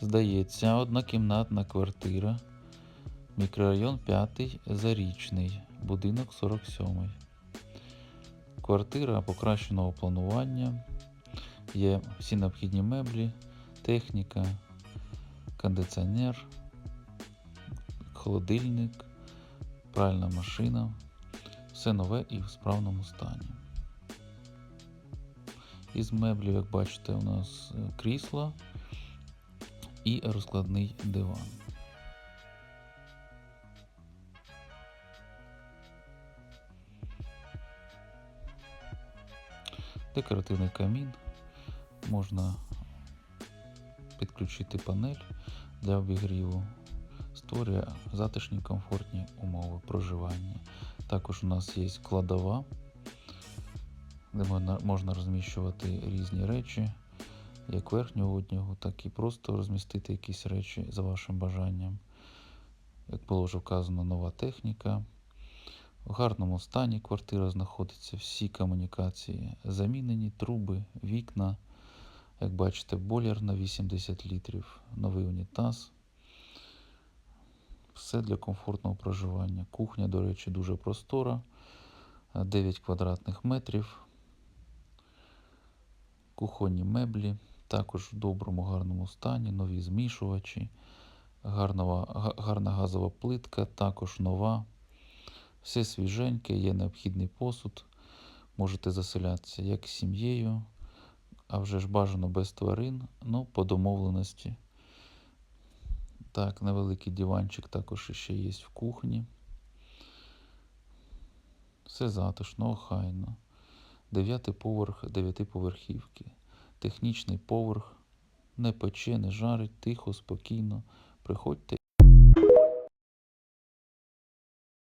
Здається, однокімнатна квартира. Мікрорайон 5 Зарічний, будинок 47. Квартира покращеного планування. Є всі необхідні меблі, техніка, кондиціонер, холодильник, пральна машина. Все нове і в справному стані. Із меблів, як бачите, у нас е, крісло і розкладний диван. Декоративний камін. Можна підключити панель для обігріву. Створює затишні комфортні умови проживання. Також у нас є кладова, де можна, розміщувати різні речі, як верхнього одягу, так і просто розмістити якісь речі за вашим бажанням. Як було вже вказано, нова техніка. В гарному стані квартира знаходиться, всі комунікації замінені, труби, вікна. Як бачите, бойлер на 80 літрів, новий унітаз. Все для комфортного проживання. Кухня, до речі, дуже простора. 9 квадратних метрів. Кухонні меблі. Також в доброму, гарному стані, нові змішувачі, гарнова, гарна газова плитка, також нова. Все свіженьке, є необхідний посуд. Можете заселятися як з сім'єю, а вже ж бажано без тварин, ну, по домовленості. Так, невеликий диванчик також ще є в кухні. Все затишно, охайно. Дев'ятий поверх дев'ятиповерхівки. Технічний поверх. Не пече, не жарить, тихо, спокійно. Приходьте